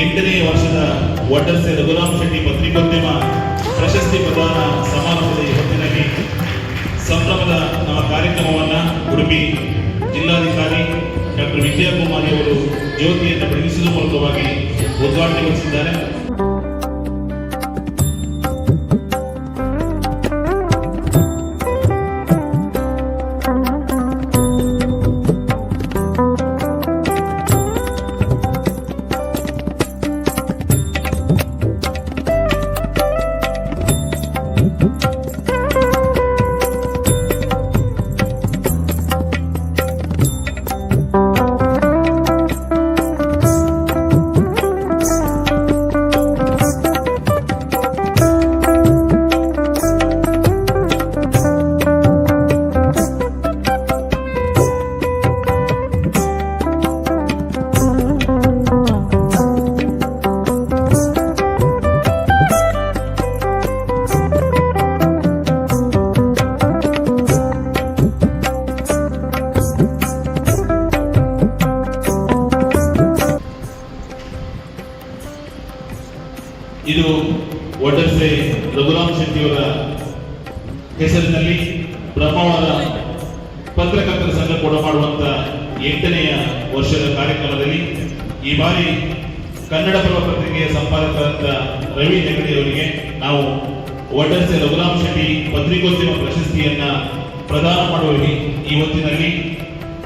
ಎಂಟನೇ ವರ್ಷದ ಒಡ್ಡರ್ಸೆ ರಘುರಾಮ್ ಶೆಟ್ಟಿ ಪತ್ರಿಕೋದ್ಯಮ ಪ್ರಶಸ್ತಿ ಪ್ರದಾನ ಸಮಾರಂಭದ ಹೊತ್ತಿನಲ್ಲಿ ಸಂಭ್ರಮದ ನಮ್ಮ ಕಾರ್ಯಕ್ರಮವನ್ನು ಉಡುಪಿ ಜಿಲ್ಲಾಧಿಕಾರಿ ಡಾಕ್ಟರ್ ವಿಜಯಕುಮಾರಿ ಅವರು ಜ್ಯೋತಿಯನ್ನು ಬೆಳಗಿಸುವ ಮೂಲಕವಾಗಿ ಉದ್ಘಾಟನೆಗೊಳಿಸಿದ್ದಾರೆ ಇದು ಒಡ್ಡರ್ಸೆ ರಘುರಾಮ್ ಶೆಟ್ಟಿಯವರ ಹೆಸರಿನಲ್ಲಿ ಬ್ರಹ್ಮಾವರ ಪತ್ರಕರ್ತರ ಸಂಘ ಕೂಡ ಮಾಡುವಂತ ಎಂಟನೆಯ ವರ್ಷದ ಕಾರ್ಯಕ್ರಮದಲ್ಲಿ ಈ ಬಾರಿ ಕನ್ನಡಪ್ರಭ ಪತ್ರಿಕೆಯ ಸಂಪಾದಕರಾದ ರವಿ ಹೆಗಡೆ ಅವರಿಗೆ ನಾವು ಒಡ್ಡರ್ಸೆ ರಘುರಾಮ್ ಶೆಟ್ಟಿ ಪತ್ರಿಕೋದ್ಯಮ ಪ್ರಶಸ್ತಿಯನ್ನ ಪ್ರದಾನ ಮಾಡುವ ಈ- ಈ ಹೊತ್ತಿನಲ್ಲಿ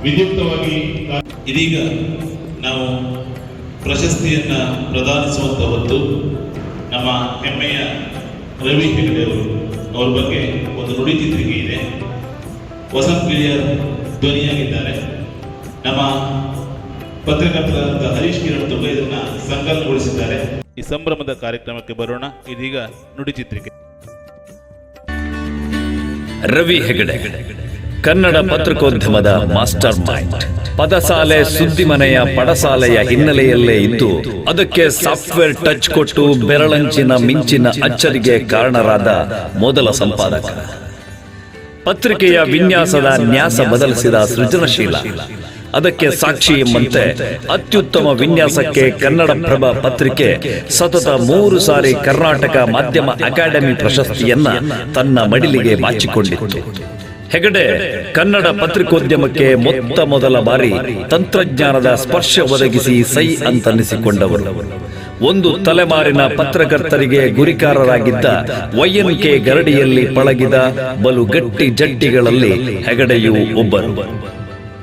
ವಿದ್ಯುಕ್ತವಾಗಿ ಇದೀಗ ನಾವು ಪ್ರಶಸ್ತಿಯನ್ನ ಪ್ರದಾನಿಸುವಂತ ಹೊತ್ತು ನಮ್ಮ ಹೆಮ್ಮೆಯ ರವಿ ಹೆಗಡೆ ಅವರು ಬಗ್ಗೆ ಒಂದು ನುಡಿ ಚಿತ್ರಿಕೆ ಇದೆ. ವಸಂತ್ ಗಿಳಿಯರ್ ಧ್ವನಿಯಾಗಿದ್ದಾರೆ. ನಮ್ಮ ಪತ್ರಕರ್ತರಾದ ಹರೀಶ್ ಕಿರಣ್ ತುಂಬ ಇದನ್ನ ಸಂಕಲನಗೊಳಿಸಿದ್ದಾರೆ. ಈ ಸಂಭ್ರಮದ ಕಾರ್ಯಕ್ರಮಕ್ಕೆ ಬರೋಣ, ಇದೀಗ ನುಡಿ ಚಿತ್ರಿಕೆ. ರವಿ ಹೆಗಡೆ. ಕನ್ನಡ ಪತ್ರಿಕೋದ್ಯಮದ ಮಾಸ್ಟರ್ ಮೈಂಡ್. ಪದಸಾಲೆ ಸುದ್ದಿಮನೆಯ ಪಡಸಾಲೆಯ ಹಿನ್ನೆಲೆಯಲ್ಲೇ ಇದ್ದು, ಅದಕ್ಕೆ ಸಾಫ್ಟ್ವೇರ್ ಟಚ್ ಕೊಟ್ಟು ಬೆರಳಂಚಿನ ಮಿಂಚಿನ ಅಚ್ಚರಿಗೆ ಕಾರಣರಾದ ಮೊದಲ ಸಂಪಾದಕ. ಪತ್ರಿಕೆಯ ವಿನ್ಯಾಸದ ನ್ಯಾಸ ಬದಲಿಸಿದ ಸೃಜನಶೀಲ. ಅದಕ್ಕೆ ಸಾಕ್ಷಿ ಎಂಬಂತೆ ಅತ್ಯುತ್ತಮ ವಿನ್ಯಾಸಕ್ಕೆ ಕನ್ನಡಪ್ರಭ ಪತ್ರಿಕೆ ಸತತ ಮೂರು ಸಾರಿ ಕರ್ನಾಟಕ ಮಾಧ್ಯಮ ಅಕಾಡೆಮಿ ಪ್ರಶಸ್ತಿಯನ್ನ ತನ್ನ ಮಡಿಲಿಗೆ ಬಾಚಿಕೊಂಡಿತ್ತು. ಹೆಗಡೆ, ಕನ್ನಡ ಪತ್ರಿಕೋದ್ಯಮಕ್ಕೆ ಮೊತ್ತ ಮೊದಲ ಬಾರಿ ತಂತ್ರಜ್ಞಾನದ ಸ್ಪರ್ಶ ಒದಗಿಸಿ ಸೈ ಅಂತನಿಸಿಕೊಂಡವರು ಒಂದು ತಲೆಮಾರಿನ ಪತ್ರಕರ್ತರಿಗೆ ಗುರಿಕಾರರಾಗಿದ್ದ ವೈಎನ್ ಕೆ ಗರಡಿಯಲ್ಲಿ ಪಳಗಿದ ಬಲು ಗಟ್ಟಿ ಜಡ್ಡಿಗಳಲ್ಲಿ ಹೆಗಡೆಯು ಒಬ್ಬರು.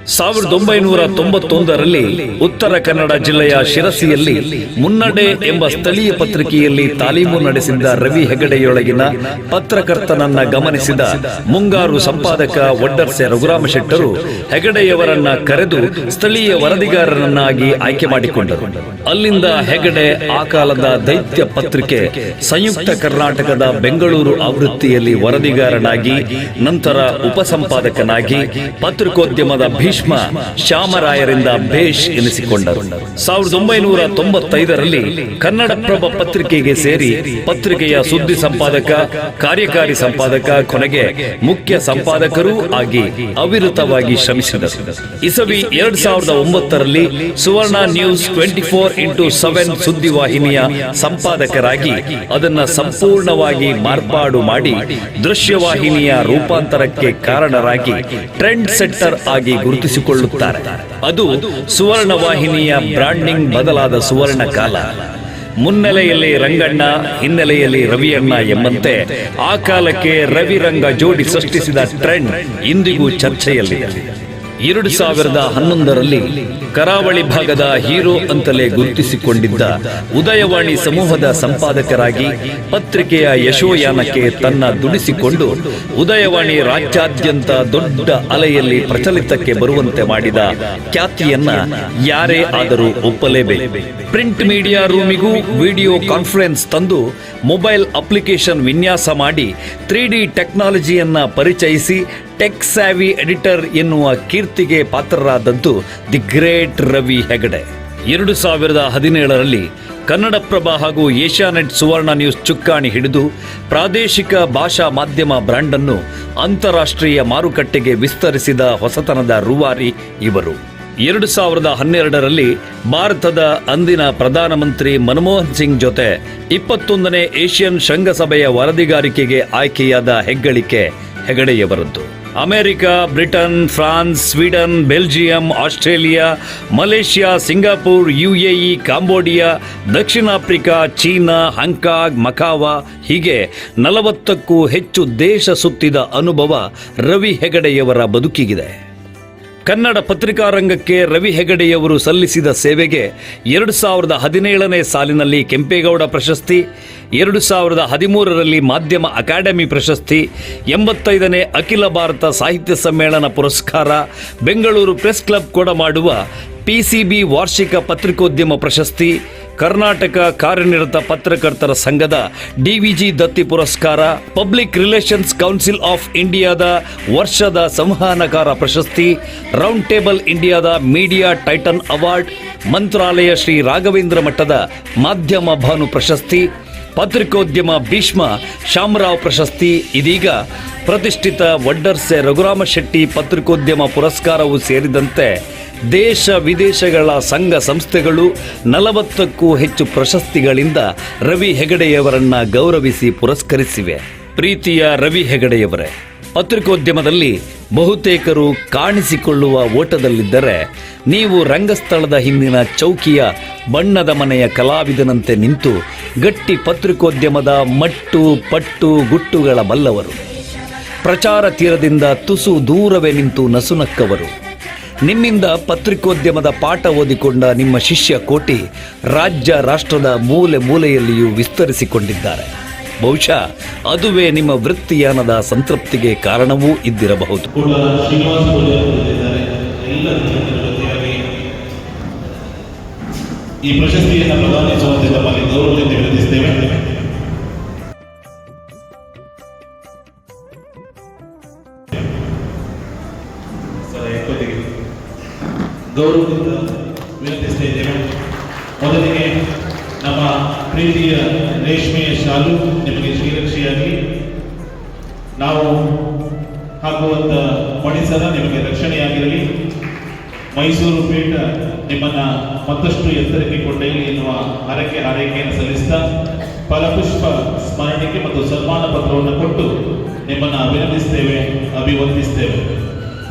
ಸಾವಿರದ ಒಂಬೈನೂರ ತೊಂಬತ್ತೊಂದರಲ್ಲಿ ಉತ್ತರ ಕನ್ನಡ ಜಿಲ್ಲೆಯ ಶಿರಸಿಯಲ್ಲಿ ಮುನ್ನಡೆ ಎಂಬ ಸ್ಥಳೀಯ ಪತ್ರಿಕೆಯಲ್ಲಿ ತಾಲೀಮು ನಡೆಸಿದ್ದ ರವಿ ಹೆಗಡೆಯೊಳಗಿನ ಪತ್ರಕರ್ತನನ್ನ ಗಮನಿಸಿದ ಮುಂಗಾರು ಸಂಪಾದಕ ಒಡ್ಡರ್ಸೆ ರಘುರಾಮ ಶೆಟ್ಟರು ಹೆಗಡೆಯವರನ್ನ ಕರೆದು ಸ್ಥಳೀಯ ವರದಿಗಾರರನ್ನಾಗಿ ಆಯ್ಕೆ ಮಾಡಿಕೊಂಡರು. ಅಲ್ಲಿಂದ ಹೆಗಡೆ ಆ ಕಾಲದ ದೈತ್ಯ ಪತ್ರಿಕೆ ಸಂಯುಕ್ತ ಕರ್ನಾಟಕದ ಬೆಂಗಳೂರು ಆವೃತ್ತಿಯಲ್ಲಿ ವರದಿಗಾರನಾಗಿ, ನಂತರ ಉಪಸಂಪಾದಕನಾಗಿ, ಪತ್ರಿಕೋದ್ಯಮದ ಭೀಷ್ಮ ಶ್ಯಾಮರಾಯರಿಂದ ಭೇಷ್ ಎನಿಸಿಕೊಂಡರು. ಸಾವಿರದ ಒಂಬೈನೂರ ತೊಂಬತ್ತೈದರಲ್ಲಿ ಕನ್ನಡಪ್ರಭ ಪತ್ರಿಕೆಗೆ ಸೇರಿ ಪತ್ರಿಕೆಯ ಸುದ್ದಿ ಸಂಪಾದಕ, ಕಾರ್ಯಕಾರಿ ಸಂಪಾದಕ, ಕೊನೆಗೆ ಮುಖ್ಯ ಸಂಪಾದಕರೂ ಆಗಿ ಅವಿರತವಾಗಿ ಶ್ರಮಿಸಿದರು. ಇಸವಿ ಎರಡ್ ಸಾವಿರದ ಒಂಬತ್ತರಲ್ಲಿ Suvarna news twenty four into seven ಸುದ್ದಿವಾಹಿನಿಯ ಸಂಪಾದಕರಾಗಿ ಅದನ್ನ ಸಂಪೂರ್ಣವಾಗಿ ಮಾರ್ಪಾಡು ಮಾಡಿ ದೃಶ್ಯವಾಹಿನಿಯ ರೂಪಾಂತರಕ್ಕೆ ಕಾರಣರಾಗಿ ಟ್ರೆಂಡ್ ಸೆಟ್ಟರ್ ಆಗಿ ಗುರುತಿಸಿಕೊಳ್ಳುತ್ತಾರೆ. ಅದು ಸುವರ್ಣ ವಾಹಿನಿಯ ಬ್ರಾಂಡಿಂಗ್ ಬದಲಾದ ಸುವರ್ಣ ಕಾಲ. ಮುನ್ನೆಲೆಯಲ್ಲಿ ರಂಗಣ್ಣ, ಹಿನ್ನೆಲೆಯಲ್ಲಿ ರವಿಯಣ್ಣ ಎಂಬಂತೆ ಆ ಕಾಲಕ್ಕೆ ರವಿರಂಗ ಜೋಡಿ ಸೃಷ್ಟಿಸಿದ ಟ್ರೆಂಡ್ ಇಂದಿಗೂ ಚರ್ಚೆಯಲ್ಲಿದೆ. ಎರಡು ಸಾವಿರದ ಹನ್ನೊಂದರಲ್ಲಿ ಕರಾವಳಿ ಭಾಗದ ಹೀರೋ ಅಂತಲೇ ಗುರುತಿಸಿಕೊಂಡಿದ್ದ ಉದಯವಾಣಿ ಸಮೂಹದ ಸಂಪಾದಕರಾಗಿ ಪತ್ರಿಕೆಯ ಯಶೋಯಾನಕ್ಕೆ ತನ್ನ ದುಡಿಸಿಕೊಂಡು ಉದಯವಾಣಿ ರಾಜ್ಯಾದ್ಯಂತ ದೊಡ್ಡ ಅಲೆಯಲ್ಲಿ ಪ್ರಚಲಿತಕ್ಕೆ ಬರುವಂತೆ ಮಾಡಿದ ಖ್ಯಾತಿಯನ್ನ ಯಾರೇ ಆದರೂ ಒಪ್ಪಲೇಬೇಕು. ಪ್ರಿಂಟ್ ಮೀಡಿಯಾ ರೂಮಿಗೂ ವಿಡಿಯೋ ಕಾನ್ಫರೆನ್ಸ್ ತಂದು ಮೊಬೈಲ್ ಅಪ್ಲಿಕೇಶನ್ ವಿನ್ಯಾಸ ಮಾಡಿ ತ್ರೀ ಡಿ ಟೆಕ್ನಾಲಜಿಯನ್ನ ಪರಿಚಯಿಸಿ ಟೆಕ್ ಸ್ಯಾವಿ ಎಡಿಟರ್ ಎನ್ನುವ ಕೀರ್ತಿಗೆ ಪಾತ್ರರಾದದ್ದು ದಿ ಗ್ರೇಟ್ ರವಿ ಹೆಗಡೆ. ಎರಡು ಸಾವಿರದ ಹದಿನೇಳರಲ್ಲಿ ಕನ್ನಡಪ್ರಭ ಹಾಗೂ ಏಷ್ಯಾನೆಟ್ ಸುವರ್ಣ ನ್ಯೂಸ್ ಚುಕ್ಕಾಣಿ ಹಿಡಿದು ಪ್ರಾದೇಶಿಕ ಭಾಷಾ ಮಾಧ್ಯಮ ಬ್ರ್ಯಾಂಡನ್ನು ಅಂತಾರಾಷ್ಟ್ರೀಯ ಮಾರುಕಟ್ಟೆಗೆ ವಿಸ್ತರಿಸಿದ ಹೊಸತನದ ರೂವಾರಿ ಇವರು. ಎರಡು ಸಾವಿರದ ಹನ್ನೆರಡರಲ್ಲಿ ಭಾರತದ ಅಂದಿನ ಪ್ರಧಾನಮಂತ್ರಿ ಮನಮೋಹನ್ ಸಿಂಗ್ ಜೊತೆ ಇಪ್ಪತ್ತೊಂದನೇ ಏಷ್ಯನ್ ಶೃಂಗಸಭೆಯ ವರದಿಗಾರಿಕೆಗೆ ಆಯ್ಕೆಯಾದ ಹೆಗ್ಗಳಿಕೆ ಹೆಗಡೆಯವರದ್ದು. America, Britain, France, Sweden, Belgium, Australia, Malaysia, Singapore, UAE, Cambodia, ದಕ್ಷಿಣ ಆಫ್ರಿಕಾ, ಚೀನಾ, ಹಾಂಕಾಂಗ್, ಮಕಾವಾ ಹೀಗೆ ನಲವತ್ತಕ್ಕೂ ಹೆಚ್ಚು ದೇಶ ಸುತ್ತಿದ ಅನುಭವ ರವಿ ಹೆಗಡೆಯವರ ಬದುಕಿಗಿದೆ. ಕನ್ನಡ ಪತ್ರಿಕಾ ರಂಗಕ್ಕೆ ರವಿ ಹೆಗಡೆಯವರು ಸಲ್ಲಿಸಿದ ಸೇವೆಗೆ ಎರಡು ಸಾವಿರದ ಹದಿನೇಳನೇ ಸಾಲಿನಲ್ಲಿ ಕೆಂಪೇಗೌಡ ಪ್ರಶಸ್ತಿ, ಎರಡು ಸಾವಿರದ ಹದಿಮೂರರಲ್ಲಿ ಮಾಧ್ಯಮ ಅಕಾಡೆಮಿ ಪ್ರಶಸ್ತಿ, ಎಂಬತ್ತೈದನೇ ಅಖಿಲ ಭಾರತ ಸಾಹಿತ್ಯ ಸಮ್ಮೇಳನ ಪುರಸ್ಕಾರ, ಬೆಂಗಳೂರು ಪ್ರೆಸ್ ಕ್ಲಬ್ ಕೊಡಮಾಡುವ ಪಿಸಿಬಿ ವಾರ್ಷಿಕ ಪತ್ರಿಕೋದ್ಯಮ ಪ್ರಶಸ್ತಿ, ಕರ್ನಾಟಕ ಕಾರ್ಯನಿರತ ಪತ್ರಕರ್ತರ ಸಂಘದ ಡಿವಿಜಿ ದತ್ತಿ ಪುರಸ್ಕಾರ, ಪಬ್ಲಿಕ್ ರಿಲೇಷನ್ಸ್ ಕೌನ್ಸಿಲ್ ಆಫ್ ಇಂಡಿಯಾದ ವರ್ಷದ ಸಂವಹನಕಾರ ಪ್ರಶಸ್ತಿ, ರೌಂಡ್ ಟೇಬಲ್ ಇಂಡಿಯಾದ media titan award, Mantralaya Shri Raghavendra ಮಠದ ಮಾಧ್ಯಮ ಭಾನು ಪ್ರಶಸ್ತಿ, ಪತ್ರಿಕೋದ್ಯಮ ಭೀಷ್ಮ ಶಾಮರಾವ್ ಪ್ರಶಸ್ತಿ, ಇದೀಗ ಪ್ರತಿಷ್ಠಿತ ವಡ್ಡರ್ಸೆ ರಘುರಾಮ ಶೆಟ್ಟಿ ಪತ್ರಿಕೋದ್ಯಮ ಪುರಸ್ಕಾರವೂ ಸೇರಿದಂತೆ ದೇಶ ವಿದೇಶಗಳ ಸಂಘ ಸಂಸ್ಥೆಗಳು ನಲವತ್ತಕ್ಕೂ ಹೆಚ್ಚು ಪ್ರಶಸ್ತಿಗಳಿಂದ ರವಿ ಹೆಗಡೆಯವರನ್ನ ಗೌರವಿಸಿ ಪುರಸ್ಕರಿಸಿವೆ. ಪ್ರೀತಿಯ ರವಿ ಹೆಗಡೆಯವರೇ, ಪತ್ರಿಕೋದ್ಯಮದಲ್ಲಿ ಬಹುತೇಕರು ಕಾಣಿಸಿಕೊಳ್ಳುವ ಓಟದಲ್ಲಿದ್ದರೆ ನೀವು ರಂಗಸ್ಥಳದ ಹಿಂದಿನ ಚೌಕಿಯ ಬಣ್ಣದ ಮನೆಯ ಕಲಾವಿದನಂತೆ ನಿಂತು ಗಟ್ಟಿ ಪತ್ರಿಕೋದ್ಯಮದ ಮಟ್ಟು ಪಟ್ಟು ಗುಟ್ಟುಗಳ ಬಲ್ಲವರು. ಪ್ರಚಾರ ತೀರದಿಂದ ತುಸು ದೂರವೇ ನಿಂತು ನಸುನಕ್ಕವರು. ನಿಮ್ಮಿಂದ ಪತ್ರಿಕೋದ್ಯಮದ ಪಾಠ ಓದಿಕೊಂಡ ನಿಮ್ಮ ಶಿಷ್ಯ ಕೋಟಿ ರಾಜ್ಯ ರಾಷ್ಟ್ರದ ಮೂಲೆ ಮೂಲೆಯಲ್ಲಿಯೂ ವಿಸ್ತರಿಸಿಕೊಂಡಿದ್ದಾರೆ. ಬಹುಶಃ ಅದುವೇ ನಿಮ್ಮ ವೃತ್ತಿಯಾನದ ಸಂತೃಪ್ತಿಗೆ ಕಾರಣವೂ ಇದ್ದಿರಬಹುದು. ಈ ಪ್ರಶಸ್ತಿಯನ್ನು ತಮ್ಮಲ್ಲಿ ಗೌರವದಿಂದ ಗೌರವದಿಂದ ವಿನಂತಿಸ್ತಾ ಇದ್ದೇವೆ. ಮೊದಲಿಗೆ ನಮ್ಮ ಪ್ರೀತಿಯ ರೇಷ್ಮೆಯ ಶಾಲು ನಿಮಗೆ ಶ್ರೀರಕ್ಷೆಯಾಗಿ, ನಾವು ಹಾಕುವಂಥ ಪರಿಸರ ನಿಮಗೆ ರಕ್ಷಣೆಯಾಗಿರಲಿ. ಮೈಸೂರು ಪೀಠ ನಿಮ್ಮನ್ನ ಮತ್ತಷ್ಟು ಎತ್ತರಕ್ಕೆ ಕೊಂಡೊಯ್ಯಲಿ ಎನ್ನುವ ಹರಕೆ ಹಾರೈಕೆಯನ್ನು ಸಲ್ಲಿಸ್ತಾ, ಫಲಪುಷ್ಪ ಸ್ಮರಣಿಕೆ ಮತ್ತು ಸನ್ಮಾನ ಪತ್ರವನ್ನು ಕೊಟ್ಟು ನಿಮ್ಮನ್ನು ಅಭಿನಂದಿಸ್ತೇವೆ, ಅಭಿವಂದಿಸ್ತೇವೆ.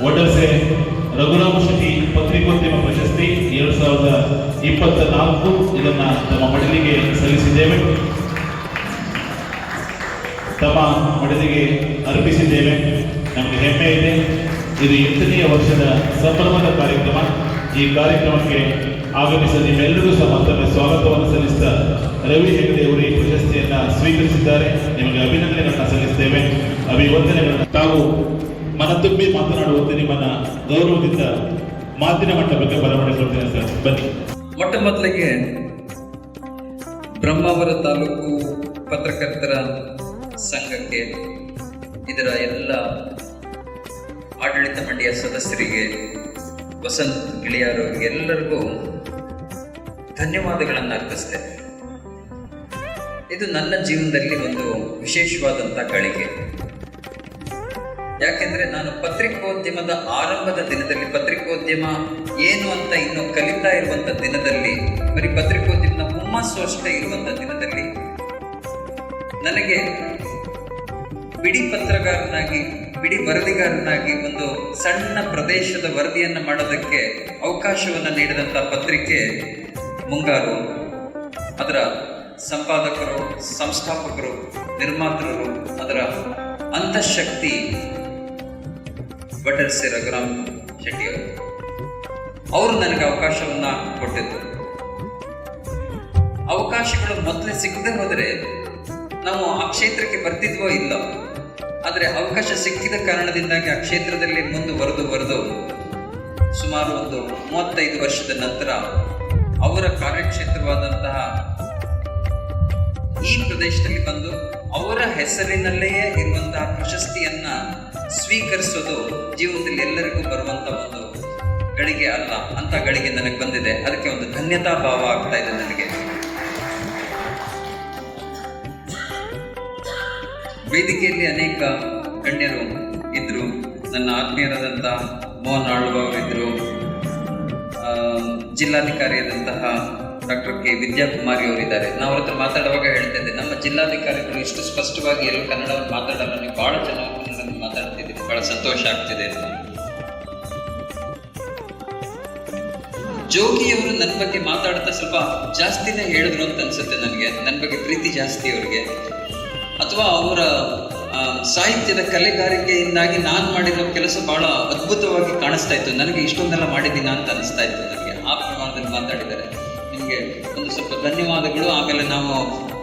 ಒಡಸೆ ರಘುರಾಮ ಶೆಟ್ಟಿ ಪತ್ರಿಕೋದ್ಯಮ ಪ್ರಶಸ್ತಿ ಎರಡು ಸಾವಿರದ ಇಪ್ಪತ್ತ ನಾಲ್ಕು ಇದನ್ನ ತಮ್ಮ ಮಡಲಿಗೆ ಸಲ್ಲಿಸಿದ್ದೇವೆ. ತಮ್ಮ ಮಡಲಿಗೆ ಅರ್ಪಿಸಿದ್ದೇವೆ. ನಮಗೆ ಹೆಮ್ಮೆ ಇದೆ. ಇದು ಎಂಟನೆಯ ವರ್ಷದ ಸಂಭ್ರಮದ ಕಾರ್ಯಕ್ರಮ. ಈ ಕಾರ್ಯಕ್ರಮಕ್ಕೆ ಆಗಮಿಸಿದ ನಿಮ್ಮೆಲ್ಲರಿಗೂ ಸಹ ಮತ್ತೊಮ್ಮೆ ಸ್ವಾಗತವನ್ನು ಸಲ್ಲಿಸಿದ ರವಿ ಹೆಗಡೆ ಅವರು ಈ ಪ್ರಶಸ್ತಿಯನ್ನ ಸ್ವೀಕರಿಸಿದ್ದಾರೆ. ನಿಮಗೆ ಅಭಿನಂದನೆಗಳನ್ನು ಸಲ್ಲಿಸುತ್ತೇವೆ ಅಭಿವಂದನೆಗಳನ್ನು ತಾವು ಮನತುಂಬಿ ಮಾತನಾಡುವಂತೆ ನಿಮ್ಮನ್ನ ಗೌರವದಿಂದ ಮಾತಿನ ಮಂಟಪಕ್ಕೆ ಕೊಡ್ತೇನೆ ಸರ್. ಬನ್ನಿ. ಮೊಟ್ಟ ಮೊದಲಿಗೆ ಬ್ರಹ್ಮಾವರ ತಾಲೂಕು ಪತ್ರಕರ್ತರ ಸಂಘಕ್ಕೆ ಇದರ ಎಲ್ಲ ಆಡಳಿತ ಮಂಡಿಯ ಸದಸ್ಯರಿಗೆ, ವಸಂತ್ ಗಿಳಿಯಾರು ಎಲ್ಲರಿಗೂ ಧನ್ಯವಾದಗಳನ್ನು ಅರ್ಪಿಸ್ತೇನೆ. ಇದು ನನ್ನ ಜೀವನದಲ್ಲಿ ಒಂದು ವಿಶೇಷವಾದಂಥ ಗಳಿಗೆ ಯಾಕೆಂದ್ರೆ ನಾನು ಪತ್ರಿಕೋದ್ಯಮದ ಆರಂಭದ ದಿನದಲ್ಲಿ, ಪತ್ರಿಕೋದ್ಯಮ ಏನು ಅಂತ ಇನ್ನು ಕಲಿತಾ ಇರುವಂತ ದಿನದಲ್ಲಿ, ಬರೀ ಪತ್ರಿಕೋದ್ಯಮದ ಹುಮ್ಮಸ್ಸು ಅಷ್ಟೇ ಇರುವಂತ ದಿನದಲ್ಲಿ ನನಗೆ ಬಿಡಿ ಪತ್ರಕಾರನಾಗಿ ಬಿಡಿ ವರದಿಗಾರನಾಗಿ ಒಂದು ಸಣ್ಣ ಪ್ರದೇಶದ ವರದಿಯನ್ನು ಮಾಡೋದಕ್ಕೆ ಅವಕಾಶವನ್ನು ನೀಡಿದಂಥ ಪತ್ರಿಕೆ ಮುಂಗಾರು. ಅದರ ಸಂಪಾದಕರು, ಸಂಸ್ಥಾಪಕರು, ನಿರ್ಮಾತೃರು, ಅದರ ಅಂತಃಶಕ್ತಿ ಬಟರ್ಸೆ ರಘುರಾಮ್ ಶೆಟ್ಟಿ ಅವರು. ನನಗೆ ಅವಕಾಶವನ್ನ ಕೊಟ್ಟಿದ್ದರು ಅವಕಾಶಗಳು ಮೊದಲೇ ಸಿಗದೆ ಹೋದರೆ ನಾವು ಆ ಕ್ಷೇತ್ರಕ್ಕೆ ಬರ್ತಿದ್ವೋ ಇಲ್ಲ, ಆದರೆ ಅವಕಾಶ ಸಿಕ್ಕಿದ ಕಾರಣದಿಂದಾಗಿ ಆ ಕ್ಷೇತ್ರದಲ್ಲಿ ಮುಂದುವರೆದು ಬರೆದು ಸುಮಾರು ಒಂದು ಮೂವತ್ತೈದು ವರ್ಷದ ನಂತರ ಅವರ ಕಾರ್ಯಕ್ಷೇತ್ರವಾದಂತಹ ಈ ಪ್ರದೇಶದಲ್ಲಿ ಬಂದು ಅವರ ಹೆಸರಿನಲ್ಲೇ ಇರುವಂತಹ ಪ್ರಶಸ್ತಿಯನ್ನ ಸ್ವೀಕರಿಸೋದು ಜೀವನದಲ್ಲಿ ಎಲ್ಲರಿಗೂ ಬರುವಂತ ಒಂದು ಗಳಿಗೆ ಅಲ್ಲ, ಅಂತ ಗಳಿಗೆ ನನಗೆ ಬಂದಿದೆ. ಅದಕ್ಕೆ ಒಂದು ಧನ್ಯತಾ ಭಾವ ಆಗ್ತಾ ಇದೆ ನನಗೆ. ವೇದಿಕೆಯಲ್ಲಿ ಅನೇಕ ಗಣ್ಯರು ಇದ್ರು, ನನ್ನ ಆತ್ಮೀಯರಾದಂಥ ಮೋಹನ್ ಆಳ್ವ ಅವರಿದ್ರು ಜಿಲ್ಲಾಧಿಕಾರಿಯಾದಂತಹ ಡಾಕ್ಟರ್ ಕೆ. ವಿದ್ಯಾಕುಮಾರಿ ಅವರಿದ್ದಾರೆ ನಾವು ಅವ್ರ ಹತ್ರ ಮಾತಾಡುವಾಗ ಹೇಳ್ತಾ ಇದ್ದೆ, ನಮ್ಮ ಜಿಲ್ಲಾಧಿಕಾರಿಗಳು ಇಷ್ಟು ಸ್ಪಷ್ಟವಾಗಿ ಎಲ್ಲ ಕನ್ನಡವನ್ನು ಮಾತಾಡಲ್ಲ, ನೀವು ಬಹಳ ಮಾತಾಡ್ತಿದ್ದೀರಿ ಬಹಳ ಸಂತೋಷ ಆಗ್ತಿದೆ. ಅಂತ ಜೋಗಿಯವರು ನನ್ನ ಬಗ್ಗೆ ಮಾತಾಡ್ತಾ ಸ್ವಲ್ಪ ಜಾಸ್ತಿನೇ ಹೇಳಿದ್ರು ಅಂತ ಅನ್ಸುತ್ತೆ ನನಗೆ. ನನ್ನ ಬಗ್ಗೆ ಪ್ರೀತಿ ಜಾಸ್ತಿ ಅವರಿಗೆ. ಅಥವಾ ಅವರ ಸಾಹಿತ್ಯದ ಕಲೆಗಾರಿಕೆಯಿಂದಾಗಿ ನಾನು ಮಾಡಿರೋ ಕೆಲಸ ಬಹಳ ಅದ್ಭುತವಾಗಿ ಕಾಣಿಸ್ತಾ ಇತ್ತು. ನನಗೆ ಇಷ್ಟೊಂದೆಲ್ಲ ಮಾಡಿದ್ದೀನ ಅಂತ ಅನಿಸ್ತಾ ಇತ್ತು ನನಗೆ. ಆ ಪ್ರಮಾಣದಲ್ಲಿ ಮಾತಾಡಿದ್ದಾರೆ. ನಿಮಗೆ ಒಂದು ಸ್ವಲ್ಪ ಧನ್ಯವಾದಗಳು. ಆಮೇಲೆ ನಾವು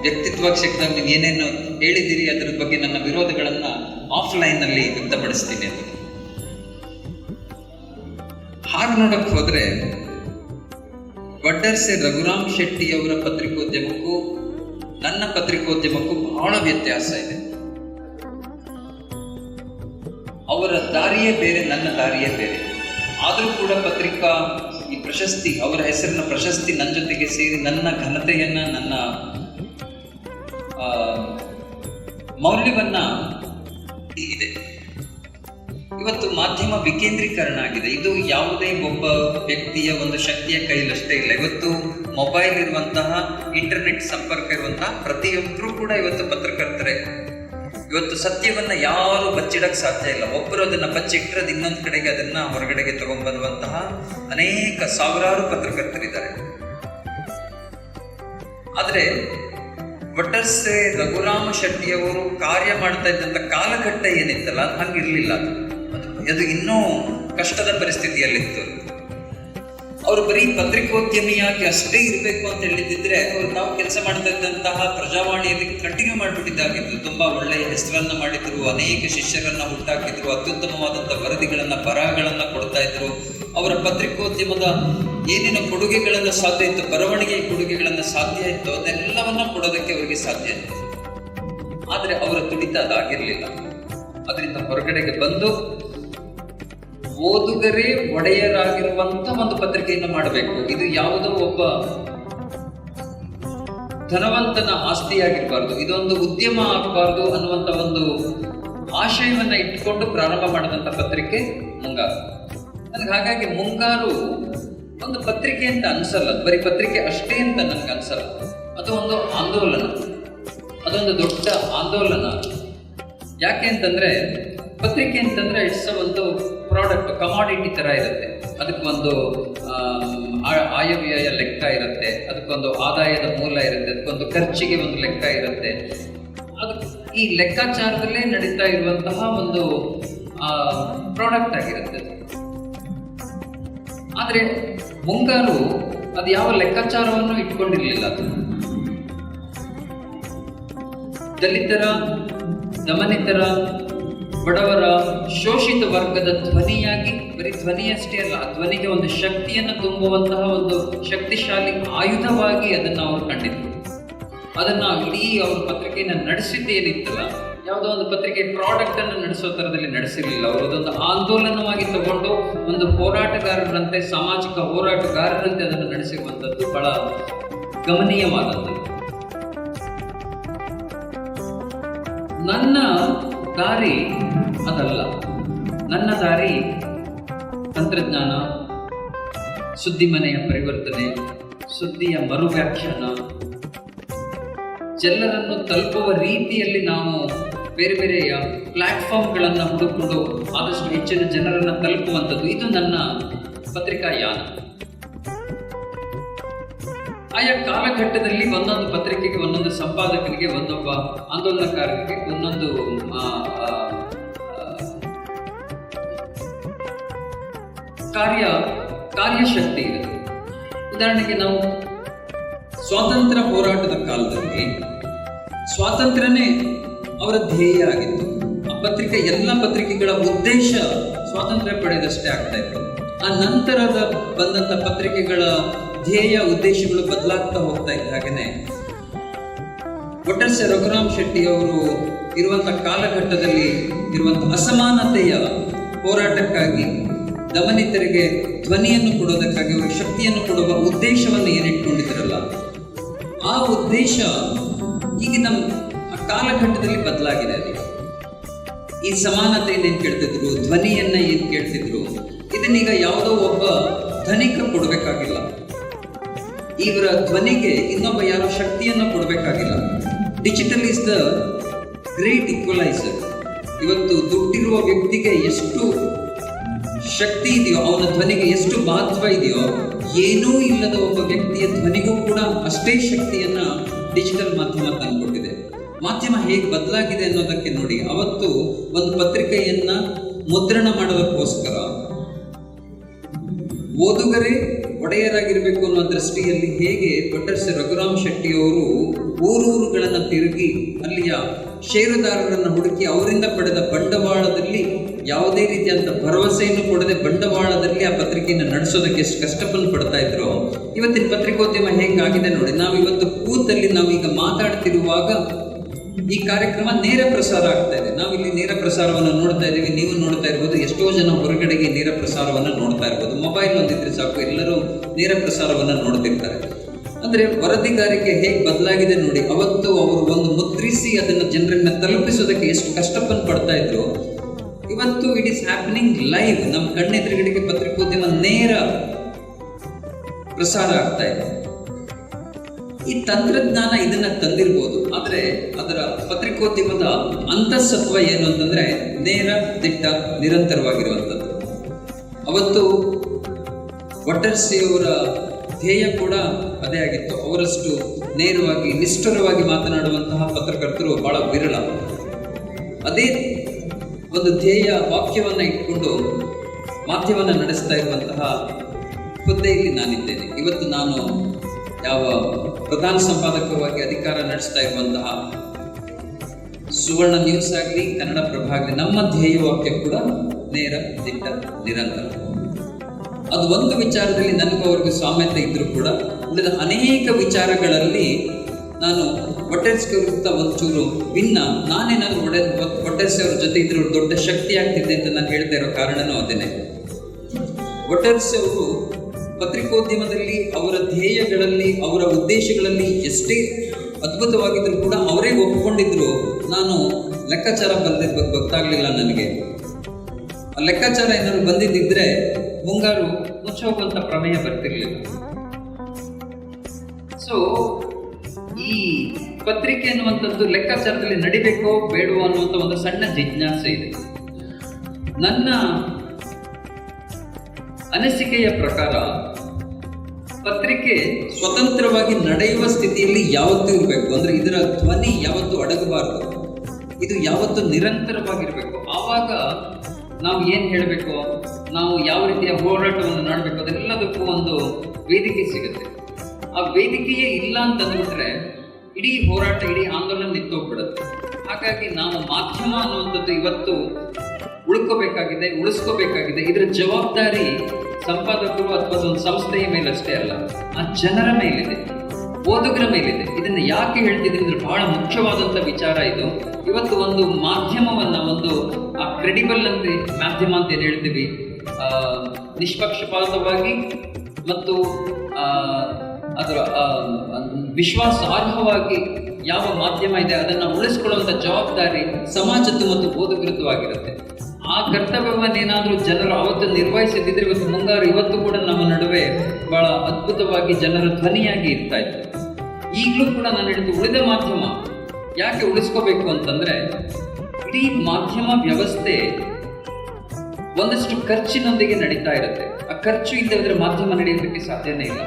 ವ್ಯಕ್ತಿತ್ವ ನೀವು ಏನೇನು ಹೇಳಿದ್ದೀರಿ, ಅದರ ಬಗ್ಗೆ ನನ್ನ ವಿರೋಧಗಳನ್ನು ಆಫ್ಲೈನಲ್ಲಿ ವ್ಯಕ್ತಪಡಿಸ್ತೀನಿ ಅಂತ ಹಾಗೆ ನೋಡಕ್ ಹೋದ್ರೆ ವಡ್ಡರ್ಸೆ ರಘುರಾಮ್ ಶೆಟ್ಟಿ ಅವರ ಪತ್ರಿಕೋದ್ಯಮಕ್ಕೂ, ನನ್ನ ಪತ್ರಿಕೋದ್ಯಮಕ್ಕೂ ಬಹಳ ವ್ಯತ್ಯಾಸ ಇದೆ. ಅವರ ದಾರಿಯೇ ಬೇರೆ, ನನ್ನ ದಾರಿಯೇ ಬೇರೆ. ಆದರೂ ಕೂಡ ಪತ್ರಿಕಾ ಈ ಪ್ರಶಸ್ತಿ, ಅವರ ಹೆಸರಿನ ಪ್ರಶಸ್ತಿ ನನ್ನ ಜೊತೆಗೆ ಸೇರಿ ನನ್ನ ಘನತೆಯನ್ನ, ನನ್ನ ಮೌಲ್ಯವನ್ನ ಇದೆ ಇವತ್ತು ಮಾಧ್ಯಮ ವಿಕೇಂದ್ರೀಕರಣ ಆಗಿದೆ. ಇದು ಯಾವುದೇ ಒಬ್ಬ ವ್ಯಕ್ತಿಯ ಒಂದು ಶಕ್ತಿಯ ಕೈಲಷ್ಟೇ ಇಲ್ಲ. ಇವತ್ತು ಮೊಬೈಲ್ ಇರುವಂತಹ ಇಂಟರ್ನೆಟ್ ಸಂಪರ್ಕ ಇರುವಂತಹ ಪ್ರತಿಯೊಬ್ಬರು ಕೂಡ ಇವತ್ತು ಪತ್ರಕರ್ತರೆ. ಇವತ್ತು ಸತ್ಯವನ್ನ ಯಾರು ಬಚ್ಚಿಡಕ್ ಸಾಧ್ಯ ಇಲ್ಲ. ಒಬ್ಬರು ಅದನ್ನ ಬಚ್ಚಿಟ್ರೆ ಇನ್ನೊಂದು ಕಡೆಗೆ ಅದನ್ನ ಹೊರಗಡೆಗೆ ತಗೊಂಡ್ಬರುವಂತಹ ಅನೇಕ ಸಾವಿರಾರು ಪತ್ರಕರ್ತರಿದ್ದಾರೆ. ಆದ್ರೆ ವಟರ್ಸೆ ರಘುರಾಮ ಶೆಟ್ಟಿಯವರು ಕಾರ್ಯ ಮಾಡ್ತಾ ಇದ್ದಂಥ ಕಾಲಘಟ್ಟ ಏನಿತ್ತಲ್ಲ, ಅದು ಹಂಗಿರ್ಲಿಲ್ಲ ಅದು. ಇನ್ನೂ ಕಷ್ಟದ ಪರಿಸ್ಥಿತಿಯಲ್ಲಿತ್ತು. ಅವರು ಬರೀ ಪತ್ರಿಕೋದ್ಯಮಿಯಾಗಿ ಅಷ್ಟೇ ಇರಬೇಕು ಅಂತ ಹೇಳಿದ್ರೆ ಅವರು ತಾವು ಕೆಲಸ ಮಾಡ್ತಾ ಇದ್ದಂತಹ ಪ್ರಜಾವಾಣಿಯಲ್ಲಿ ಕಂಟಿನ್ಯೂ ಮಾಡಿಬಿಟ್ಟಿದ್ದಾಗಿತ್ತು ತುಂಬಾ ಒಳ್ಳೆಯ ಹೆಸರನ್ನ ಮಾಡಿದ್ರು, ಅನೇಕ ಶಿಷ್ಯರನ್ನ ಹುಟ್ಟಾಕಿದ್ರು ಅತ್ಯುತ್ತಮವಾದಂತಹ ವರದಿಗಳನ್ನ ಬರಹಗಳನ್ನ ಕೊಡ್ತಾ ಇದ್ರು. ಅವರ ಪತ್ರಿಕೋದ್ಯಮದ ಏನೇನು ಕೊಡುಗೆಗಳನ್ನು ಸಾಧ್ಯ ಇತ್ತು, ಬರವಣಿಗೆ ಕೊಡುಗೆಗಳನ್ನು ಸಾಧ್ಯ ಇತ್ತು, ಅದೆಲ್ಲವನ್ನ ಕೊಡೋದಕ್ಕೆ ಅವರಿಗೆ ಸಾಧ್ಯ ಇತ್ತು. ಆದ್ರೆ ಅವರ ತುಡಿತ ಅದಾಗಿರ್ಲಿಲ್ಲ. ಅದರಿಂದ ಹೊರಗಡೆಗೆ ಬಂದು ಓದುಗರೇ ಒಡೆಯರಾಗಿರುವಂತ ಒಂದು ಪತ್ರಿಕೆಯನ್ನು ಮಾಡಬೇಕು. ಇದು ಯಾವುದೋ ಒಬ್ಬ ಧನವಂತನ ಆಸ್ತಿಯಾಗಿರಬಾರ್ದು, ಇದೊಂದು ಉದ್ಯಮ ಆಗಬಾರ್ದು ಅನ್ನುವಂತ ಒಂದು ಆಶಯವನ್ನ ಇಟ್ಟುಕೊಂಡು ಪ್ರಾರಂಭ ಮಾಡಿದಂತ ಪತ್ರಿಕೆ ಮುಂಗಾರು. ನನಗೆ ಹಾಗಾಗಿ ಮುಂಗಾರು ಒಂದು ಪತ್ರಿಕೆ ಅಂತ ಅನ್ಸಲ್ಲ, ಬರೀ ಪತ್ರಿಕೆ ಅಷ್ಟೇ ಅಂತ ನನ್ಗೆ ಅನ್ಸಲ್ಲ. ಅದು ಒಂದು ಆಂದೋಲನ. ಅದೊಂದು ದೊಡ್ಡ ಆಂದೋಲನ. ಯಾಕೆ ಅಂತಂದ್ರೆ, ಪತ್ರಿಕೆ ಅಂತಂದ್ರೆ ಇಟ್ಸ್ ಒಂದು ಪ್ರಾಡಕ್ಟ್ ಕಮಾಡಿಟಿ ತರ ಇರುತ್ತೆ. ಅದಕ್ಕೊಂದು ಆಯವ್ಯಯ ಲೆಕ್ಕ ಇರುತ್ತೆ. ಅದಕ್ಕೊಂದು ಆದಾಯದ ಮೂಲ ಇರುತ್ತೆ. ಅದಕ್ಕೊಂದು ಖರ್ಚಿಗೆ ಒಂದು ಲೆಕ್ಕ ಇರುತ್ತೆ. ಅದು ಈ ಲೆಕ್ಕಾಚಾರದಲ್ಲೇ ನಡೀತಾ ಇರುವಂತಹ ಒಂದು ಪ್ರಾಡಕ್ಟ್ ಆಗಿರುತ್ತೆ. ಆದ್ರೆ ಮುಂಗಾರು ಅದು ಯಾವ ಲೆಕ್ಕಾಚಾರವನ್ನು ಇಟ್ಕೊಂಡಿರಲಿಲ್ಲ. ಅದು ದಲಿತರ, ದಮನಿತರ, ಬಡವರ, ಶೋಷಿತ ವರ್ಗದ ಧ್ವನಿಯಾಗಿ, ಬರೀ ಧ್ವನಿಯಷ್ಟೇ ಅಲ್ಲ, ಆ ಧ್ವನಿಗೆ ಒಂದು ಶಕ್ತಿಯನ್ನು ತುಂಬುವಂತಹ ಒಂದು ಶಕ್ತಿಶಾಲಿ ಆಯುಧವಾಗಿ ಅದನ್ನು ಅವರು ಕಂಡಿದ್ದರು. ಅದನ್ನ ಇಡೀ ಅವ್ರ ಪತ್ರಿಕೆಯನ್ನು ನಡೆಸಿದ್ದೇನಿತ್ತಲ್ಲ ಯಾವುದೋ ಒಂದು ಪತ್ರಿಕೆ ಪ್ರಾಡಕ್ಟ್ ಅನ್ನು ನಡೆಸೋ ತರದಲ್ಲಿ ನಡೆಸಿರಲಿಲ್ಲ. ಅವರು ಅದೊಂದು ಆಂದೋಲನವಾಗಿ ತಗೊಂಡು ಒಂದು ಹೋರಾಟಗಾರರಂತೆ, ಸಾಮಾಜಿಕ ಹೋರಾಟಗಾರರಂತೆ ಅದನ್ನು ನಡೆಸಿರುವಂಥದ್ದು ಬಹಳ ಗಮನೀಯವಾದದ್ದು. ನನ್ನ ದಾರಿ ಅದಲ್ಲ. ನನ್ನ ದಾರಿ ತಂತ್ರಜ್ಞಾನ ಸುದ್ದಿ ಮನೆಯ ಪರಿವರ್ತನೆ, ಸುದ್ದಿಯ ಮರು ಜನರನ್ನು ತಲುಪುವ ರೀತಿಯಲ್ಲಿ ನಾವು ಬೇರೆ ಬೇರೆಯ ಪ್ಲಾಟ್ಫಾರ್ಮ್ಗಳನ್ನು ಹುಡುಕೊಂಡು ಆದಷ್ಟು ಹೆಚ್ಚಿನ ಜನರನ್ನು ತಲುಪುವಂಥದ್ದು ಇದು ನನ್ನ ಪತ್ರಿಕಾ ಯಾನ ಆಯಾ ಕಾಲಘಟ್ಟದಲ್ಲಿ ಒಂದೊಂದು ಪತ್ರಿಕೆಗೆ ಒಂದೊಂದು ಸಂಪಾದಕರಿಗೆ ಒಂದೊಬ್ಬ ಆಂದೋಲನಕಾರರಿಗೆ ಒಂದೊಂದು ಕಾರ್ಯ, ಕಾರ್ಯಶಕ್ತಿ ಇರುತ್ತೆ ಉದಾಹರಣೆಗೆ ನಾವು ಸ್ವಾತಂತ್ರ್ಯ ಹೋರಾಟದ ಕಾಲದಲ್ಲಿ ಸ್ವಾತಂತ್ರ್ಯನೇ ಅವರ ಧ್ಯೇಯ ಆಗಿತ್ತು. ಆ ಪತ್ರಿಕೆ, ಎಲ್ಲ ಪತ್ರಿಕೆಗಳ ಉದ್ದೇಶ ಸ್ವಾತಂತ್ರ್ಯ ಪಡೆದಷ್ಟೇ ಆಗ್ತಾ ಇತ್ತು. ಆ ನಂತರದ ಬಂದಂತ ಪತ್ರಿಕೆಗಳ ಧ್ಯೇಯ, ಉದ್ದೇಶಗಳು ಬದಲಾಗ್ತಾ ಹೋಗ್ತಾ ಇದ್ದ ಹಾಗೇನೆ. ಒಟ್ಟರ್ಸೆ ರಘುರಾಮ್ ಶೆಟ್ಟಿ ಅವರು ಇರುವಂತ ಕಾಲಘಟ್ಟದಲ್ಲಿ ಇರುವಂತಹ ಅಸಮಾನತೆಯ ಹೋರಾಟಕ್ಕಾಗಿ ದಮನಿತರಿಗೆ ಧ್ವನಿಯನ್ನು ಕೊಡೋದಕ್ಕಾಗಿ ಅವರು ಶಕ್ತಿಯನ್ನು ಕೊಡುವ ಉದ್ದೇಶವನ್ನು ಏನಿಟ್ಕೊಂಡಿದ್ರಲ್ಲ ಆ ಉದ್ದೇಶ ಈಗಿನ ಕಾಲಘಟ್ಟದಲ್ಲಿ ಬದಲಾಗಿದೆ ಅಲ್ಲಿ. ಈ ಸಮಾನತೆಯನ್ನು ಏನ್ ಕೇಳ್ತಿದ್ರು? ಧ್ವನಿಯನ್ನ ಏನ್ ಕೇಳ್ತಿದ್ರು? ಇದನ್ನೀಗ ಯಾವುದೋ ಒಬ್ಬ ಧನಿಕ ಕೊಡಬೇಕಾಗಿಲ್ಲ. ಇವರ ಧ್ವನಿಗೆ ಇನ್ನೊಬ್ಬ ಯಾರು ಶಕ್ತಿಯನ್ನ ಕೊಡಬೇಕಾಗಿಲ್ಲ. Digital is the great equaliser ಇವತ್ತು ದುಡ್ಡಿರುವ ವ್ಯಕ್ತಿಗೆ ಎಷ್ಟು ಶಕ್ತಿ ಇದೆಯೋ, ಅವನ ಧ್ವನಿಗೆ ಎಷ್ಟು ಮಹತ್ವ ಇದೆಯೋ, ಏನೂ ಇಲ್ಲದ ಒಬ್ಬ ವ್ಯಕ್ತಿಯ ಧ್ವನಿಗೂ ಕೂಡ ಅಷ್ಟೇ ಶಕ್ತಿಯನ್ನ ಡಿಜಿಟಲ್ ಮಾಧ್ಯಮ ತಂದುಕೊಟ್ಟಿದೆ. ಮಾಧ್ಯಮ ಹೇಗೆ ಬದಲಾಗಿದೆ ಅನ್ನೋದಕ್ಕೆ ನೋಡಿ, ಅವತ್ತು ಒಂದು ಪತ್ರಿಕೆಯನ್ನ ಮುದ್ರಣ ಮಾಡೋದಕ್ಕೋಸ್ಕರ ಓದುಗರೇ ಒಡೆಯರಾಗಿರ್ಬೇಕು ಅನ್ನೋ ದೃಷ್ಟಿಯಲ್ಲಿ ಹೇಗೆ ಭಟ್ಟರ್ಸ ರಘುರಾಮ್ ಶೆಟ್ಟಿ ಅವರು ಊರೂರುಗಳನ್ನು ತಿರುಗಿ ಅಲ್ಲಿಯ ಷೇರುದಾರರನ್ನು ಹುಡುಕಿ ಅವರಿಂದ ಪಡೆದ ಬಂಡವಾಳದಲ್ಲಿ ಯಾವುದೇ ರೀತಿಯಾದ ಭರವಸೆಯನ್ನು ಕೊಡದೆ ಬಂಡವಾಳದಲ್ಲಿ ಆ ಪತ್ರಿಕೆಯನ್ನು ನಡೆಸೋದಕ್ಕೆ ಎಷ್ಟು ಕಷ್ಟಪಟ್ಟು ಪಡ್ತಾ ಇದ್ರು, ಇವತ್ತಿನ ಪತ್ರಿಕೋದ್ಯಮ ಹೇಗಾಗಿದೆ ನೋಡಿ ನಾವು ಇವತ್ತು ಕೂತಲ್ಲಿ ನಾವೀಗ ಮಾತಾಡ್ತಿರುವಾಗ ಈ ಕಾರ್ಯಕ್ರಮ ನೇರ ಪ್ರಸಾರ ಆಗ್ತಾ ಇದೆ. ನಾವು ಇಲ್ಲಿ ನೇರ ಪ್ರಸಾರವನ್ನು ನೋಡ್ತಾ ಇದ್ದೀವಿ. ನೀವು ನೋಡ್ತಾ ಇರ್ಬೋದು, ಎಷ್ಟೋ ಜನ ಹೊರಗಡೆಗೆ ನೇರ ಪ್ರಸಾರವನ್ನು ನೋಡ್ತಾ ಇರ್ಬೋದು. ಮೊಬೈಲ್ ಒಂದಿದ್ರೆ ಸಾಕು, ಎಲ್ಲರೂ ನೇರ ಪ್ರಸಾರವನ್ನು ನೋಡ್ತಿರ್ತಾರೆ. ಅಂದ್ರೆ ವರದಿಗಾರಿಕೆ ಹೇಗೆ ಬದಲಾಗಿದೆ ನೋಡಿ, ಅವತ್ತು ಅವರು ಒಂದು ಮುದ್ರಿಸಿ ಅದನ್ನು ಜನರನ್ನ ತಲುಪಿಸೋದಕ್ಕೆ ಎಷ್ಟು ಕಷ್ಟಪಟ್ಟು ಪಡ್ತಾ ಇದ್ರು, ಇವತ್ತು ಇಟ್ ಈಸ್ ಹ್ಯಾಪನಿಂಗ್ ಲೈವ್ ನಮ್ಮ ಕಣ್ಣೆದುರುಗಡೆಗೆ ಪತ್ರಿಕೋದ್ಯಮ ನೇರ ಪ್ರಸಾರ ಆಗ್ತಾ ಇದೆ. ಈ ತಂತ್ರಜ್ಞಾನ ಇದನ್ನ ತಂದಿರ್ಬೋದು. ಆದ್ರೆ ಅದರ ಪತ್ರಿಕೋದ್ಯಮದ ಅಂತಸತ್ವ ಏನು ಅಂತಂದ್ರೆ ನೇರ, ದಿಟ್ಟ, ನಿರಂತರವಾಗಿರುವಂಥದ್ದು. ಅವತ್ತು ಅವರ ಧ್ಯೇಯ ಕೂಡ ಅದೇ ಆಗಿತ್ತು. ಅವರಷ್ಟು ನೇರವಾಗಿ, ನಿಷ್ಠುರವಾಗಿ ಮಾತನಾಡುವಂತಹ ಪತ್ರಕರ್ತರು ಬಹಳ ವಿರಳ. ಅದೇ ಒಂದು ಧ್ಯೇಯ ವಾಕ್ಯವನ್ನ ಇಟ್ಕೊಂಡು ಮಾಧ್ಯಮವನ್ನು ನಡೆಸ್ತಾ ಇರುವಂತಹ ಹುದ್ದೆಯಲ್ಲಿ ನಾನಿದ್ದೇನೆ. ಇವತ್ತು ನಾನು ಯಾವ ಪ್ರಧಾನ ಸಂಪಾದಕವಾಗಿ ಅಧಿಕಾರ ನಡೆಸ್ತಾ ಇರುವಂತಹ ಸುವರ್ಣ ನ್ಯೂಸ್ ಆಗಲಿ, ಕನ್ನಡ ಪ್ರಭ ಆಗಲಿ, ನಮ್ಮ ಧ್ಯೇಯ ವಾಕ್ಯ ಕೂಡ ನೇರ, ದಿಟ್ಟ, ನಿರಂತರ. ಅದು ಒಂದು ವಿಚಾರದಲ್ಲಿ ನನಗೂ ಅವ್ರಿಗೆ ಸಾಮ್ಯತೆ ಇದ್ರೂ ಕೂಡ, ಉಳಿದ ಅನೇಕ ವಿಚಾರಗಳಲ್ಲಿ ನಾನು ಒಟ್ಟೆರ್ಸ್ಗೆ ವಿರುದ್ಧ ಒಂಚೂರು ಭಿನ್ನ ನಾನು ಒಡೆ ಒಟ್ಟೆರ್ಸಿ ಅವ್ರ ಜೊತೆ ಇದ್ರೂ ದೊಡ್ಡ ಶಕ್ತಿ ಆಗ್ತಿದ್ದೆ ಅಂತ ನಾನು ಹೇಳ್ತಾ ಇರೋ ಕಾರಣನೂ ಅದೇನೆ. ಒಟ್ಟರ್ಸ್ ಅವರು ಪತ್ರಿಕೋದ್ಯಮದಲ್ಲಿ ಅವರ ಧ್ಯೇಯಗಳಲ್ಲಿ, ಅವರ ಉದ್ದೇಶಗಳಲ್ಲಿ ಎಷ್ಟೇ ಅದ್ಭುತವಾಗಿದ್ರು ಕೂಡ ಅವರೇ ಒಪ್ಪಿಕೊಂಡಿದ್ರು ನಾನು ಲೆಕ್ಕಾಚಾರ ಬಗ್ಗೆ ಗೊತ್ತಾಗ್ಲಿಲ್ಲ ನನಗೆ. ಆ ಲೆಕ್ಕಾಚಾರ ಏನಾದ್ರು ಬಂದಿದ್ದಿದ್ರೆ ಮುಂಗಾರು ಮುಚ್ಚೋಗುವಂತ ಪ್ರಮೇಯ ಬರ್ತಿರ್ಲಿಲ್ಲ. ಸೊ ಈ ಪತ್ರಿಕೆ ಅನ್ನುವಂಥದ್ದು ಲೆಕ್ಕಾಚಾರದಲ್ಲಿ ನಡಿಬೇಕೋ ಬೇಡವೋ ಅನ್ನುವಂಥ ಒಂದು ಸಣ್ಣ ಜಿಜ್ಞಾಸೆ ಇದೆ. ನನ್ನ ಅನಿಸಿಕೆಯ ಪ್ರಕಾರ ಪತ್ರಿಕೆ ಸ್ವತಂತ್ರವಾಗಿ ನಡೆಯುವ ಸ್ಥಿತಿಯಲ್ಲಿ ಯಾವತ್ತೂ ಇರಬೇಕು. ಅಂದ್ರೆ ಇದರ ಧ್ವನಿ ಯಾವತ್ತೂ ಅಡಗಬಾರದು. ಇದು ಯಾವತ್ತೂ ನಿರಂತರವಾಗಿರಬೇಕು. ಆವಾಗ ನಾವು ಏನು ಹೇಳಬೇಕು? ನಾವು ಯಾವ ರೀತಿಯ ಹೋರಾಟವನ್ನು ಮಾಡಬೇಕು? ಅದೆಲ್ಲದಕ್ಕೂ ಒಂದು ವೇದಿಕೆ ಸಿಗುತ್ತೆ. ಆ ವೇದಿಕೆಯೇ ಇಲ್ಲ ಅಂತಂದ್ಬಿಟ್ರೆ ಇಡೀ ಹೋರಾಟ, ಇಡೀ ಆಂದೋಲನ ನಿಂತೋಗ್ಬಿಡುತ್ತೆ. ಹಾಗಾಗಿ ನಾವು ಮಾಧ್ಯಮ ಅನ್ನುವಂಥದ್ದು ಇವತ್ತು ಉಳ್ಕೋಬೇಕಾಗಿದೆ, ಉಳಿಸ್ಕೋಬೇಕಾಗಿದೆ. ಇದರ ಜವಾಬ್ದಾರಿ ಸಂಪಾದಕರು ಅಥವಾ ಒಂದು ಸಂಸ್ಥೆಯ ಮೇಲಷ್ಟೇ ಅಲ್ಲ, ಆ ಜನರ ಮೇಲಿದೆ. ಓದುಗರ ಮೇಲಿದೆ. ಇದನ್ನು ಯಾಕೆ ಹೇಳ್ತಿದ್ರೆ ಅಂದ್ರೆ ಬಹಳ ಮುಖ್ಯವಾದಂತ ವಿಚಾರ ಇದು. ಇವತ್ತು ಒಂದು ಮಾಧ್ಯಮವನ್ನ ಒಂದು, ಆ ಕ್ರೆಡಿಬಲ್ ಅಂತ, ಮಾಧ್ಯಮ ಅಂತ ಏನ್ ಹೇಳ್ತೀವಿ? ನಿಷ್ಪಕ್ಷಪಾತವಾಗಿ ಮತ್ತು ಅದರ ವಿಶ್ವಾಸಾರ್ಹವಾಗಿ ಯಾವ ಮಾಧ್ಯಮ ಇದೆ ಅದನ್ನ ಉಳಿಸ್ಕೊಳ್ಳುವಂತ ಜವಾಬ್ದಾರಿ ಸಮಾಜದ್ದು ಮತ್ತು ಬೋಧವಿರುದ್ಧವಾಗಿರುತ್ತೆ ಆ ಕರ್ತವ್ಯವನ್ನೇನಾದರೂ ಜನರು ಅವತ್ತು ನಿರ್ವಹಿಸದಿದ್ರೆ ಇವತ್ತು ಮುಂಗಾರು ಇವತ್ತು ಕೂಡ ನಮ್ಮ ನಡುವೆ ಬಹಳ ಅದ್ಭುತವಾಗಿ ಜನರ ಧ್ವನಿಯಾಗಿ ಇರ್ತಾ ಇತ್ತು. ಈಗಲೂ ಕೂಡ ನಾನು ಹೇಳಿದ್ದು ಉಳಿದ ಮಾಧ್ಯಮ ಯಾಕೆ ಉಳಿಸ್ಕೋಬೇಕು ಅಂತಂದ್ರೆ, ಇಡೀ ಮಾಧ್ಯಮ ವ್ಯವಸ್ಥೆ ಒಂದಷ್ಟು ಖರ್ಚಿನೊಂದಿಗೆ ನಡೀತಾ ಇರುತ್ತೆ. ಆ ಖರ್ಚು ಇಲ್ಲದ್ರೆ ಮಾಧ್ಯಮ ನಡೆಯೋದಕ್ಕೆ ಸಾಧ್ಯನೇ ಇಲ್ಲ.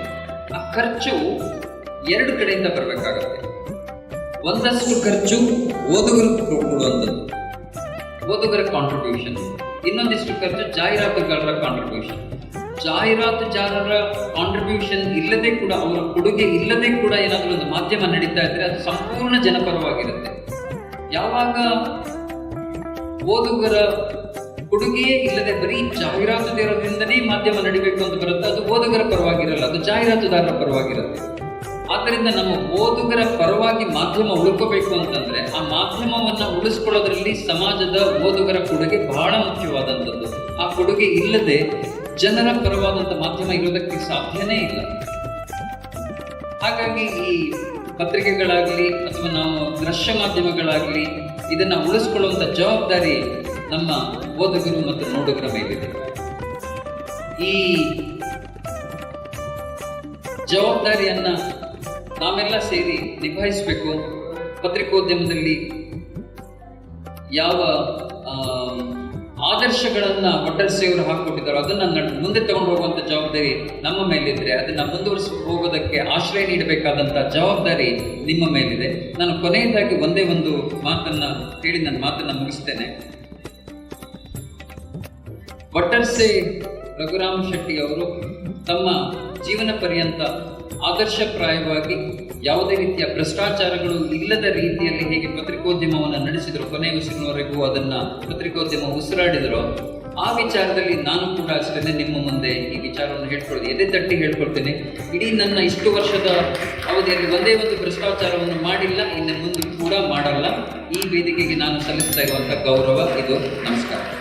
ಆ ಖರ್ಚು ಎರಡು ಕಡೆಯಿಂದ ಬರಬೇಕಾಗತ್ತೆ. ಒಂದಷ್ಟು ಖರ್ಚು ಓದುಗರು ಕೊಡುವಂಥದ್ದು. ಓದುಗರ ಕಾಂಟ್ರಿಬ್ಯೂಷನ್ ಇನ್ನೊಂದಿಷ್ಟು ಖರ್ಚು ಜಾಹೀರಾತುಗಾರರ ಕಾಂಟ್ರಿಬ್ಯೂಷನ್ ಜಾಹೀರಾತುದಾರರ ಕಾಂಟ್ರಿಬ್ಯೂಷನ್ ಇಲ್ಲದೆ ಕೂಡ, ಅವರ ಕೊಡುಗೆ ಇಲ್ಲದೆ ಕೂಡ ಏನಾದರೂ ಒಂದು ಮಾಧ್ಯಮ ನಡೀತಾ ಇದ್ರೆ ಅದು ಸಂಪೂರ್ಣ ಜನಪರವಾಗಿರುತ್ತೆ. ಯಾವಾಗ ಓದುಗರ ಕೊಡುಗೆಯೇ ಇಲ್ಲದೆ ಬರೀ ಜಾಹೀರಾತುದಾರರಿಂದನೇ ಮಾಧ್ಯಮ ನಡಿಬೇಕು ಅಂತ ಬರುತ್ತೆ, ಅದು ಓದುಗರ ಪರವಾಗಿರಲ್ಲ, ಅದು ಜಾಹೀರಾತುದಾರರ ಪರವಾಗಿರುತ್ತೆ. ಆದ್ದರಿಂದ ನಮ್ಮ ಓದುಗರ ಪರವಾಗಿ ಮಾಧ್ಯಮ ಉಳ್ಕೋಬೇಕು ಅಂತಂದ್ರೆ ಆ ಮಾಧ್ಯಮವನ್ನ ಉಳಿಸ್ಕೊಳ್ಳೋದ್ರಲ್ಲಿ ಸಮಾಜದ ಓದುಗರ ಕೊಡುಗೆ ಬಹಳ ಮುಖ್ಯವಾದಂಥದ್ದು. ಆ ಕೊಡುಗೆ ಇಲ್ಲದೆ ಜನರ ಪರವಾದಂಥ ಮಾಧ್ಯಮ ಇರೋದಕ್ಕೆ ಸಾಧ್ಯನೇ ಇಲ್ಲ. ಹಾಗಾಗಿ ಈ ಪತ್ರಿಕೆಗಳಾಗಲಿ ಅಥವಾ ನಾವು ದೃಶ್ಯ ಮಾಧ್ಯಮಗಳಾಗಲಿ ಇದನ್ನ ಉಳಿಸ್ಕೊಳ್ಳುವಂಥ ಜವಾಬ್ದಾರಿ ನಮ್ಮ ಓದುಗರು ಮತ್ತು ನೋಡುಗರ ಮೇಲಿದೆ. ಈ ಜವಾಬ್ದಾರಿಯನ್ನ ನಾವೆಲ್ಲ ಸೇರಿ ನಿಭಾಯಿಸಬೇಕು. ಪತ್ರಿಕೋದ್ಯಮದಲ್ಲಿ ಯಾವ ಆದರ್ಶಗಳನ್ನ ಒಟ್ಟರ್ಸೆಯವರು ಹಾಕಿಕೊಟ್ಟಿದ್ದಾರೆ ಅದನ್ನ ಮುಂದೆ ತಗೊಂಡು ಹೋಗುವಂತ ಜವಾಬ್ದಾರಿ ನಮ್ಮ ಮೇಲಿದ್ರೆ, ಅದನ್ನ ಮುಂದುವರಿಸಿ ಹೋಗೋದಕ್ಕೆ ಆಶ್ರಯ ನೀಡಬೇಕಾದಂತ ಜವಾಬ್ದಾರಿ ನಿಮ್ಮ ಮೇಲಿದೆ. ನಾನು ಕೊನೆಯದಾಗಿ ಒಂದೇ ಒಂದು ಮಾತನ್ನ ಹೇಳಿ ನನ್ನ ಮಾತನ್ನ ಮುಗಿಸ್ತೇನೆ. ಒಟ್ಟರ್ಸೆ ರಘುರಾಮ್ ಶೆಟ್ಟಿ ಅವರು ತಮ್ಮ ಜೀವನ ಪರ್ಯಂತ ಆದರ್ಶಪ್ರಾಯವಾಗಿ ಯಾವುದೇ ರೀತಿಯ ಭ್ರಷ್ಟಾಚಾರಗಳು ಇಲ್ಲದ ರೀತಿಯಲ್ಲಿ ಹೇಗೆ ಪತ್ರಿಕೋದ್ಯಮವನ್ನು ನಡೆಸಿದ್ರು ಕೊನೆ ಉಸಿರಿನವರೆಗೂ ಅದನ್ನ ಪತ್ರಿಕೋದ್ಯಮ ಉಸಿರಾಡಿದರೋ, ಆ ವಿಚಾರದಲ್ಲಿ ನಾನು ಕೂಡ ಅಷ್ಟೇ ನಿಮ್ಮ ಮುಂದೆ ಈ ವಿಚಾರವನ್ನು ಹೇಳ್ಕೊಳ್ಳೋದು. ಎದೆ ತಟ್ಟಿ ಹೇಳ್ಕೊಳ್ತೇನೆ. ಇಡೀ ನನ್ನ ಇಷ್ಟು ವರ್ಷದ ಅವಧಿಯಲ್ಲಿ ಒಂದೇ ಒಂದು ಭ್ರಷ್ಟಾಚಾರವನ್ನು ಮಾಡಿಲ್ಲ, ಇನ್ನು ಮುಂದೆ ಕೂಡ ಮಾಡಲ್ಲ. ಈ ವೇದಿಕೆಗೆ ನಾನು ಸಲ್ಲಿಸ್ತಾ ಇರುವಂಥ ಗೌರವ ಇದು. ನಮಸ್ಕಾರ.